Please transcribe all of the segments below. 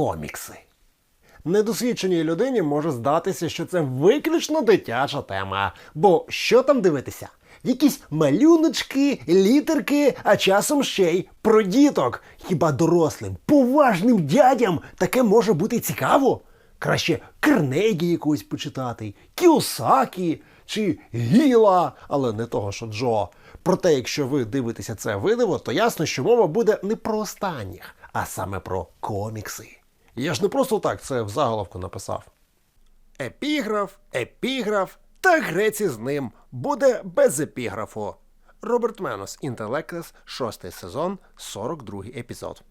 комікси. Недосвідченій людині може здатися, що це виключно дитяча тема. Бо що там дивитися? Якісь малюночки, літерки, а часом ще й про діток. Хіба дорослим, поважним дядям таке може бути цікаво? Краще Карнегі якогось почитати, Кіосакі чи Гіла, але не того, що Джо. Проте, якщо ви дивитеся це видиво, то ясно, що мова буде не про останніх, а саме про комікси. Я ж не просто так це в заголовку написав. Епіграф, епіграф, та греці з ним буде без епіграфу. Роберт Менос, Інтелектес, шостий сезон, 42 епізод.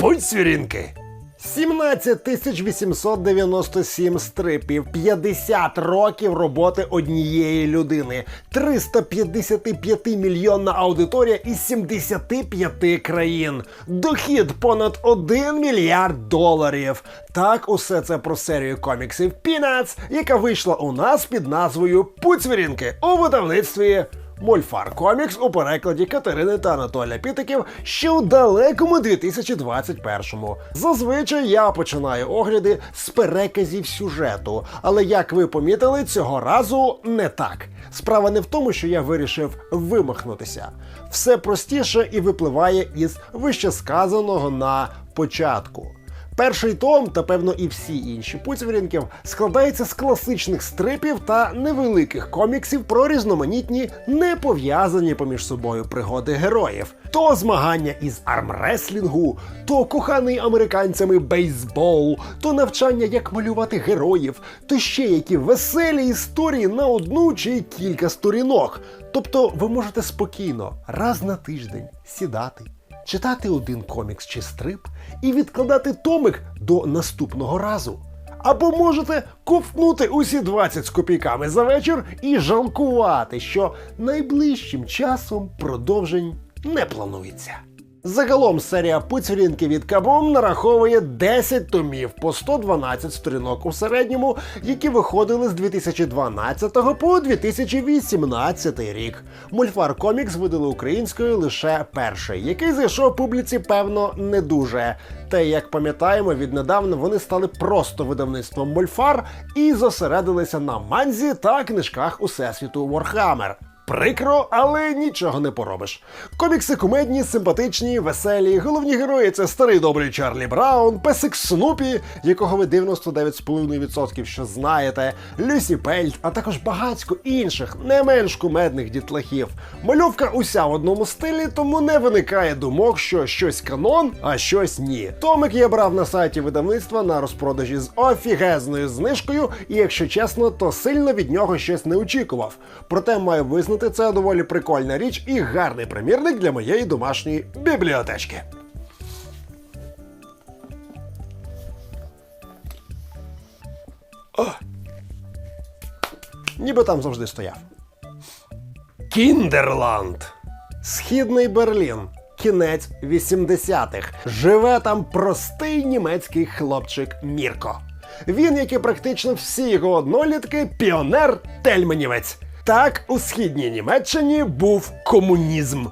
Будь свірінки! 17 897 стрипів, 50 років роботи однієї людини, 355 мільйонна аудиторія із 75 країн, дохід понад 1 мільярд доларів. Так, усе це про серію коміксів Peanuts, яка вийшла у нас під назвою Пуцвірінки у видавництві Мольфар Комікс у перекладі Катерини та Анатолія Пітиків ще у далекому 2021-му. Зазвичай я починаю огляди з переказів сюжету, але як ви помітили, цього разу не так. Справа не в тому, що я вирішив вимахнутися. Все простіше і випливає із вищесказаного на початку. Перший том, та певно і всі інші пуцвірінків, складається з класичних стрипів та невеликих коміксів про різноманітні, не пов'язані поміж собою пригоди героїв. То змагання із армреслінгу, то коханий американцями бейсбол, то навчання, як малювати героїв, то ще які веселі історії на одну чи кілька сторінок. Тобто ви можете спокійно раз на тиждень сідати читати один комікс чи стрип і відкладати томик до наступного разу. Або можете ковтнути усі 20 з копійками за вечір і жалкувати, що найближчим часом продовжень не планується. Загалом серія Пуцвірінки від Кабом нараховує 10 томів по 112 сторінок у середньому, які виходили з 2012 по 2018 рік. Мульфар Комікс видали українською лише перший, який зайшов публіці, певно, не дуже. Та як пам'ятаємо, віднедавна вони стали просто видавництвом Мольфар і зосередилися на манзі та книжках усесвіту Warhammer. Прикро, але нічого не поробиш. Комікси кумедні, симпатичні, веселі. Головні герої це старий добрий Чарлі Браун, песик Снупі, якого ви 99,5% що знаєте, Люсі Пельт, а також багатько інших, не менш кумедних дітлахів. Мальовка уся в одному стилі, тому не виникає думок, що щось канон, а щось ні. Томик я брав на сайті видавництва на розпродажі з офігезною знижкою, і якщо чесно, то сильно від нього щось не очікував. Проте маю визнати, це доволі прикольна річ і гарний примірник для моєї домашньої бібліотечки. О! Ніби там завжди стояв. Кіндерланд. Східний Берлін. Кінець 80-х. Живе там простий німецький хлопчик Мірко. Він, як і практично всі його однолітки, піонер Тельменівець. Так, у східній Німеччині був комунізм,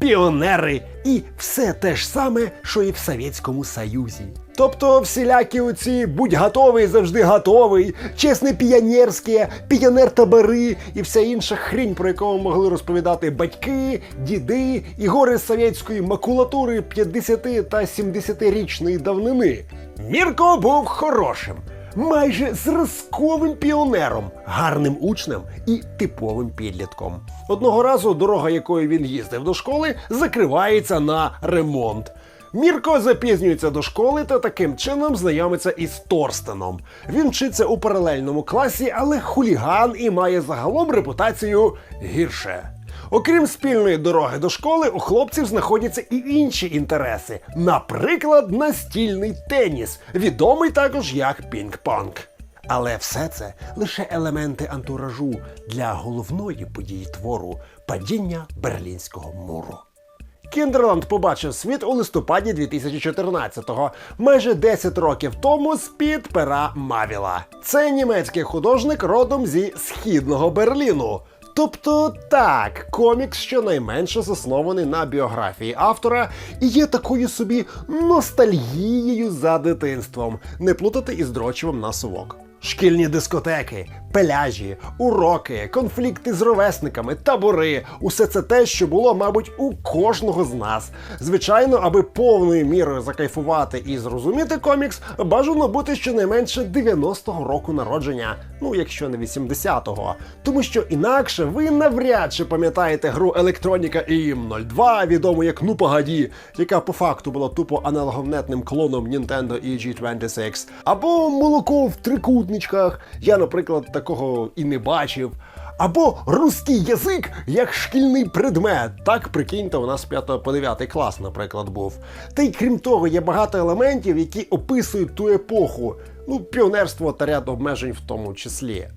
піонери і все те ж саме, що і в Совєтському Союзі. Тобто всілякі оці будь готовий, завжди готовий, чесне піонерське, піонер табори і вся інша хрінь, про яку могли розповідати батьки, діди і гори совєтської макулатури 50 та 70-річної давнини. Мірко був хорошим майже зразковим піонером, гарним учнем і типовим підлітком. Одного разу дорога, якою він їздив до школи, закривається на ремонт. Мірко запізнюється до школи та таким чином знайомиться із Торстеном. Він вчиться у паралельному класі, але хуліган і має загалом репутацію гірше. Окрім спільної дороги до школи, у хлопців знаходяться і інші інтереси, наприклад, настільний теніс, відомий також як пінг-понг. Але все це лише елементи антуражу для головної події твору падіння Берлінського муру. Кіндерланд побачив світ у листопаді 2014-го, майже 10 років тому з-під пера Мавіла. Це німецький художник родом зі східного Берліну. Тобто так, комікс щонайменше заснований на біографії автора і є такою собі ностальгією за дитинством, не плутати із дрочевом на совок. Шкільні дискотеки, пеляжі, уроки, конфлікти з ровесниками, табори усе це те, що було, мабуть, у кожного з нас. Звичайно, аби повною мірою закайфувати і зрозуміти комікс, бажано бути щонайменше 90-го року народження, ну якщо не 80-го. Тому що інакше ви навряд чи пам'ятаєте гру електроніка IM 02, відому як Ну Погоді, яка по факту була тупо аналоговнетним клоном Nintendo EG26, або молоко в трикутничках. Я, наприклад, такого і не бачив. Або русський язик як шкільний предмет. Так прикиньте, у нас з 5 по 9 клас, наприклад, був. Та й крім того, є багато елементів, які описують ту епоху. Ну, піонерство та ряд обмежень в тому числі.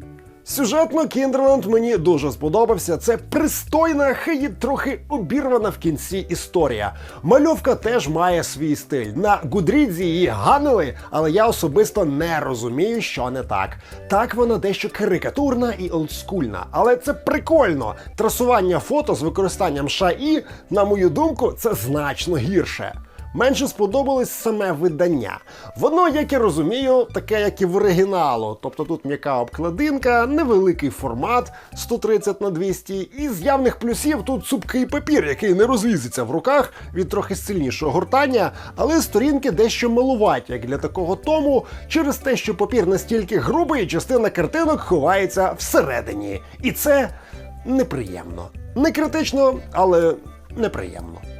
Сюжетно Кіндерленд мені дуже сподобався. Це пристойна, хай трохи обірвана в кінці історія. Мальовка теж має свій стиль. На Гудрідзі її ганили, але я особисто не розумію, що не так. Так вона дещо карикатурна і олдскульна, але це прикольно. Трасування фото з використанням ШАІ, на мою думку, це значно гірше. Менше сподобалось саме видання. Воно, як я розумію, таке, як і в оригіналу. Тобто тут м'яка обкладинка, невеликий формат 130 на 200, і з явних плюсів тут цупкий папір, який не розлізеться в руках від трохи сильнішого гортання, але сторінки дещо малуваті, як для такого тому, через те, що папір настільки грубий, частина картинок ховається всередині. І це неприємно. Не критично, але неприємно.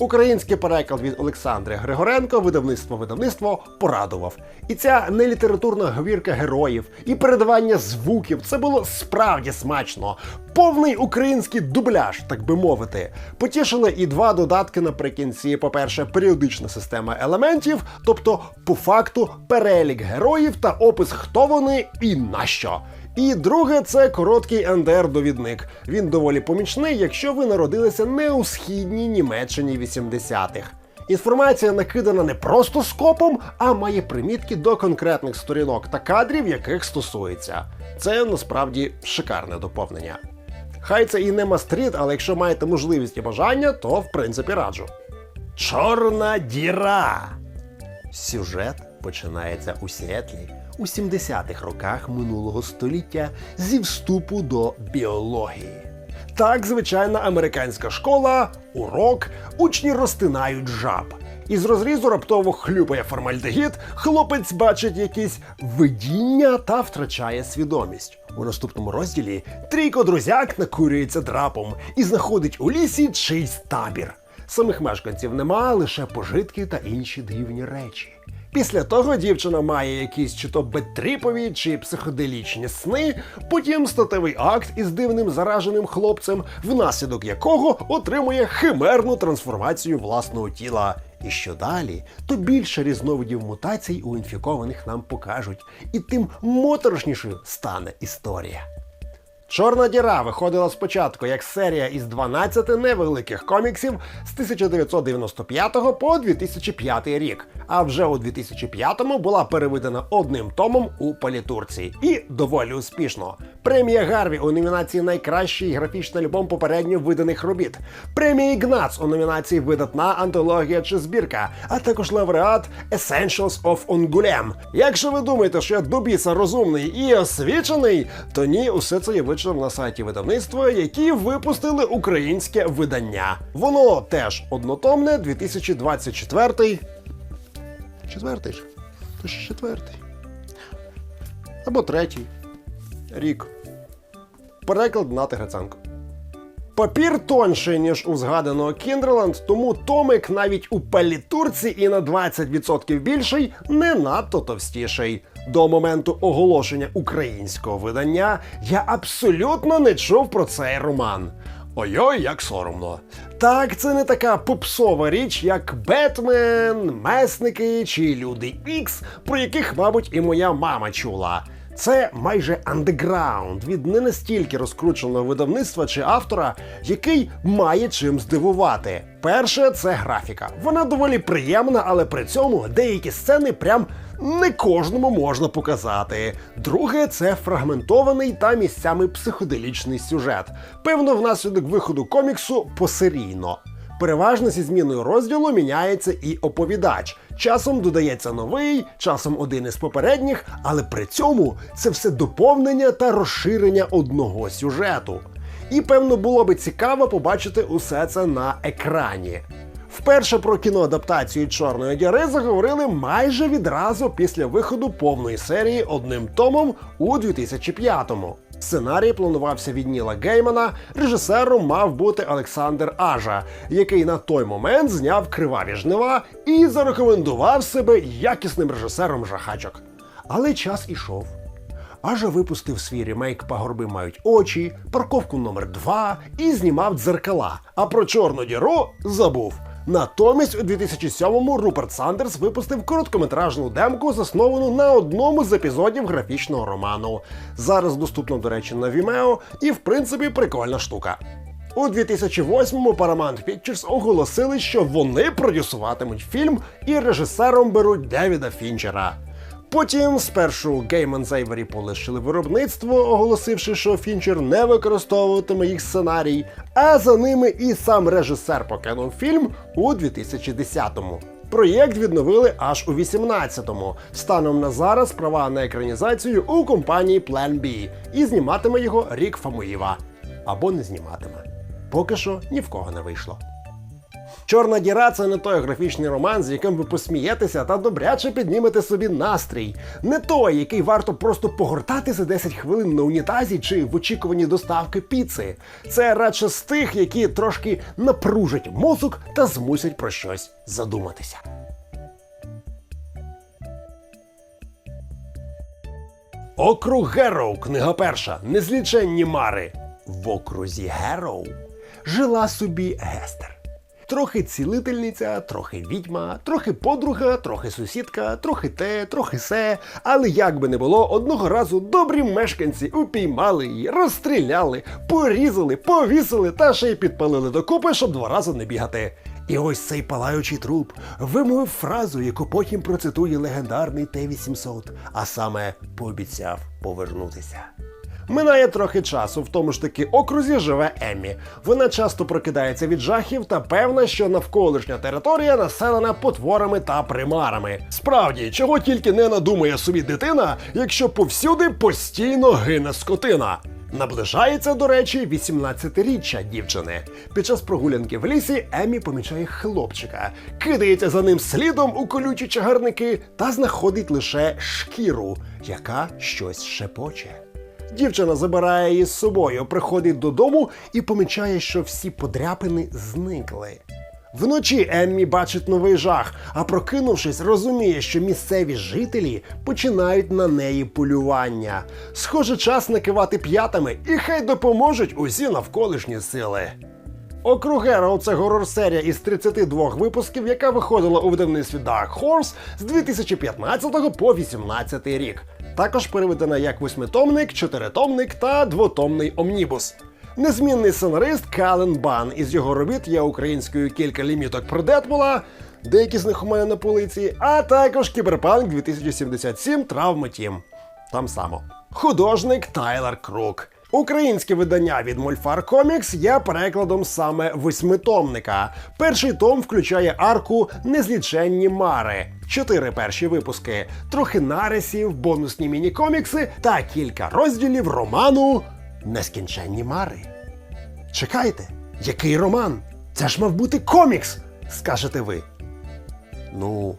Український переклад від Олександри Григоренко, видавництво видавництво порадував. І ця нелітературна говірка героїв, і передавання звуків це було справді смачно. Повний український дубляж, так би мовити. Потішили і два додатки наприкінці. По-перше, періодична система елементів, тобто, по факту, перелік героїв та опис, хто вони і нащо. І друге, це короткий НДР-довідник. Він доволі помічний, якщо ви народилися не у східній Німеччині 80-х. Інформація накидана не просто скопом, а має примітки до конкретних сторінок та кадрів, яких стосується. Це насправді шикарне доповнення. Хай це і не мастріт, але якщо маєте можливість і бажання, то в принципі раджу. Чорна діра. Сюжет починається у Сіетлі у 70-х роках минулого століття зі вступу до біології. Так, звичайна американська школа, урок, учні розтинають жаб. Із розрізу раптово хлюпає формальдегід, хлопець бачить якісь видіння та втрачає свідомість. У наступному розділі трійко друзяк накурюється драпом і знаходить у лісі чийсь табір. Самих мешканців нема, лише пожитки та інші дивні речі. Після того дівчина має якісь чи то беттріпові, чи психоделічні сни, потім статевий акт із дивним зараженим хлопцем, внаслідок якого отримує химерну трансформацію власного тіла. І що далі, то більше різновидів мутацій у інфікованих нам покажуть, і тим моторошнішою стане історія. Чорна діра виходила спочатку як серія із 12 невеликих коміксів з 1995 по 2005 рік, а вже у 2005-му була переведена одним томом у політурці. І доволі успішно. Премія Гарві у номінації Найкращий графічний альбом попередньо виданих робіт. Премія Ігнац у номінації Видатна антологія чи збірка, а також лауреат Essentials of Ungulem. Якщо ви думаєте, що я до біса розумний і освічений, то ні, усе це я вичитав на сайті видавництва, які випустили українське видання. Воно теж однотомне, 2024. Четвертий ж. То ж четвертий. Або третій. Рік. Переклад Нати Гриценко. Папір тонший, ніж у згаданого Кіндерленд, тому томик навіть у палітурці і на 20% більший, не надто товстіший. До моменту оголошення українського видання я абсолютно не чув про цей роман. Ой-ой, як соромно. Так, це не така попсова річ, як Бетмен, Месники чи Люди Ікс, про яких, мабуть, і моя мама чула. Це майже андеграунд від не настільки розкрученого видавництва чи автора, який має чим здивувати. Перше це графіка. Вона доволі приємна, але при цьому деякі сцени прям не кожному можна показати. Друге, це фрагментований та місцями психоделічний сюжет. Певно, внаслідок виходу коміксу посерійно. Переважно зі зміною розділу міняється і оповідач. Часом додається новий, часом один із попередніх, але при цьому це все доповнення та розширення одного сюжету. І певно було би цікаво побачити усе це на екрані. Вперше про кіноадаптацію Чорної діри заговорили майже відразу після виходу повної серії одним томом у 2005-му. Сценарій планувався від Ніла Геймана, режисером мав бути Олександр Ажа, який на той момент зняв криваві жнива і зарекомендував себе якісним режисером жахачок. Але час ішов. Ажа випустив свій ремейк Пагорби мають очі, парковку номер 2 і знімав дзеркала. А про чорну діру забув. Натомість у 2007-му Руперт Сандерс випустив короткометражну демку, засновану на одному з епізодів графічного роману. Зараз доступно, до речі, на Vimeo, і в принципі прикольна штука. У 2008-му Paramount Pictures оголосили, що вони продюсуватимуть фільм і режисером беруть Девіда Фінчера. Потім спершу з Ейвері полишили виробництво, оголосивши, що Фінчер не використовуватиме їх сценарій, а за ними і сам режисер покинув фільм у 2010-му. Проєкт відновили аж у 18-му. Станом на зараз права на екранізацію у компанії Plan B і зніматиме його Рік Фамуїва. Або не зніматиме. Поки що ні в кого не вийшло. Чорна діра це не той графічний роман, з яким ви посмієтеся та добряче піднімете собі настрій. Не той, який варто просто погортати за 10 хвилин на унітазі чи в очікуванні доставки піци. Це радше з тих, які трошки напружать мозок та змусять про щось задуматися. Округ Героу, книга перша. Незліченні мари. В окрузі Героу жила собі Гестер. Трохи цілительниця, трохи відьма, трохи подруга, трохи сусідка, трохи те, трохи се. Але як би не було, одного разу добрі мешканці упіймали її, розстріляли, порізали, повісили та ще й підпалили докупи, щоб два рази не бігати. І ось цей палаючий труп вимовив фразу, яку потім процитує легендарний Т-800, а саме пообіцяв повернутися. Минає трохи часу, в тому ж таки окрузі живе Еммі. Вона часто прокидається від жахів та певна, що навколишня територія населена потворами та примарами. Справді, чого тільки не надумає собі дитина, якщо повсюди постійно гине скотина. Наближається, до речі, 18-річчя дівчини. Під час прогулянки в лісі Еммі помічає хлопчика, кидається за ним слідом у колючі чагарники та знаходить лише шкіру, яка щось шепоче. Дівчина забирає її з собою, приходить додому і помічає, що всі подряпини зникли. Вночі Еммі бачить новий жах, а прокинувшись, розуміє, що місцеві жителі починають на неї полювання. Схоже, час накивати п'ятами, і хай допоможуть усі навколишні сили. Округеро це горор-серія із 32 випусків, яка виходила у видавництві Dark Horse з 2015 по 2018 рік. Також переведена як восьмитомник, чотиритомник та двотомний омнібус. Незмінний сценарист Кален Бан. Із його робіт є українською кілька ліміток про Дедпула, деякі з них у мене на полиці, а також Кіберпанк 2077 Травма Тім. Там само. Художник Тайлер Крук. Українське видання від Мольфар Комікс є перекладом саме восьмитомника. Перший том включає арку Незліченні мари, чотири перші випуски, трохи нарисів, бонусні міні-комікси та кілька розділів роману Нескінченні мари. Чекайте, який роман? Це ж мав бути комікс, скажете ви. Ну,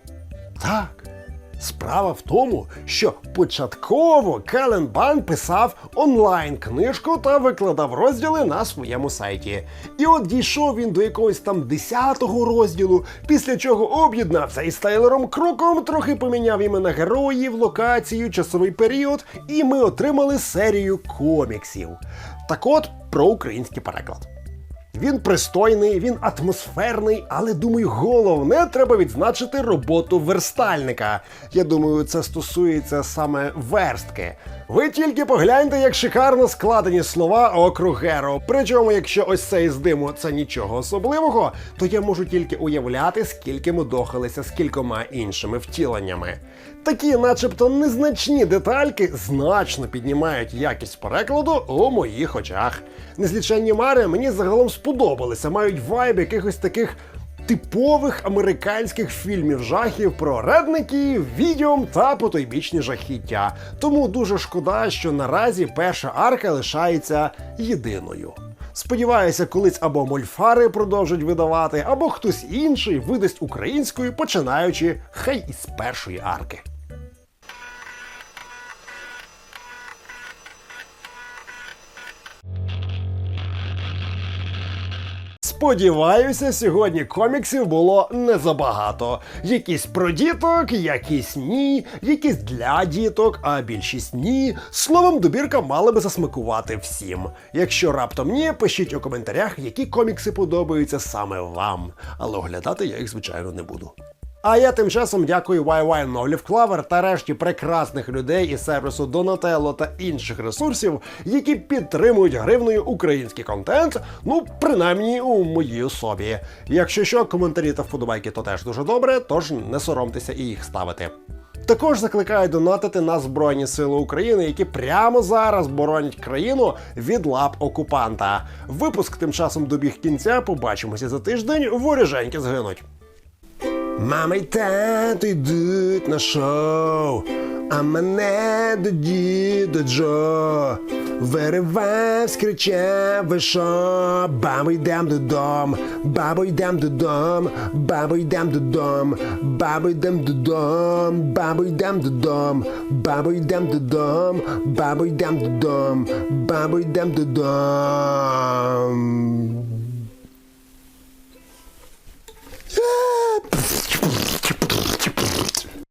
так. Справа в тому, що початково Келен Бан писав онлайн-книжку та викладав розділи на своєму сайті. І от дійшов він до якогось там 10-го розділу, після чого об'єднався із Тайлером Кроком, трохи поміняв імена героїв, локацію, часовий період, і ми отримали серію коміксів. Так от про український переклад. Він пристойний, він атмосферний, але думаю, головне треба відзначити роботу верстальника. Я думаю, це стосується саме верстки. Ви тільки погляньте, як шикарно складені слова округ Геро. Причому, якщо ось цей з диму це нічого особливого, то я можу тільки уявляти, скільки ми дохалися з кількома іншими втіленнями. Такі, начебто, незначні детальки значно піднімають якість перекладу у моїх очах. Незліченні мари мені загалом сподобалися, мають вайб якихось таких типових американських фільмів жахів про редників, відьом та потойбічні жахіття. Тому дуже шкода, що наразі перша арка лишається єдиною. Сподіваюся, колись або мольфари продовжать видавати, або хтось інший видасть українською, починаючи хай із першої арки. Сподіваюся, сьогодні коміксів було не забагато. Якісь про діток, якісь ні, якісь для діток, а більшість ні. Словом, добірка мала би засмакувати всім. Якщо раптом ні, пишіть у коментарях, які комікси подобаються саме вам. Але оглядати я їх, звичайно, не буду. А я тим часом дякую YY Нолів Клавер та решті прекрасних людей із сервісу Donatello та інших ресурсів, які підтримують гривною український контент, ну принаймні у моїй особі. Якщо що, коментарі та вподобайки то теж дуже добре, тож не соромтеся і їх ставити. Також закликаю донатити на Збройні Сили України, які прямо зараз боронять країну від лап окупанта. Випуск тим часом добіг кінця. Побачимося за тиждень. Воріженьки згинуть. Мама й тато йдуть на шоу, а мене до діда Джо Виривав, скричав, вийшов Бабо йдем додому, бабу йдем додому, бабу йдем додому, бабо йдем додому, бабу йдем додому, бабу йдем додому, бабу йдем додому, бабу йдем додому.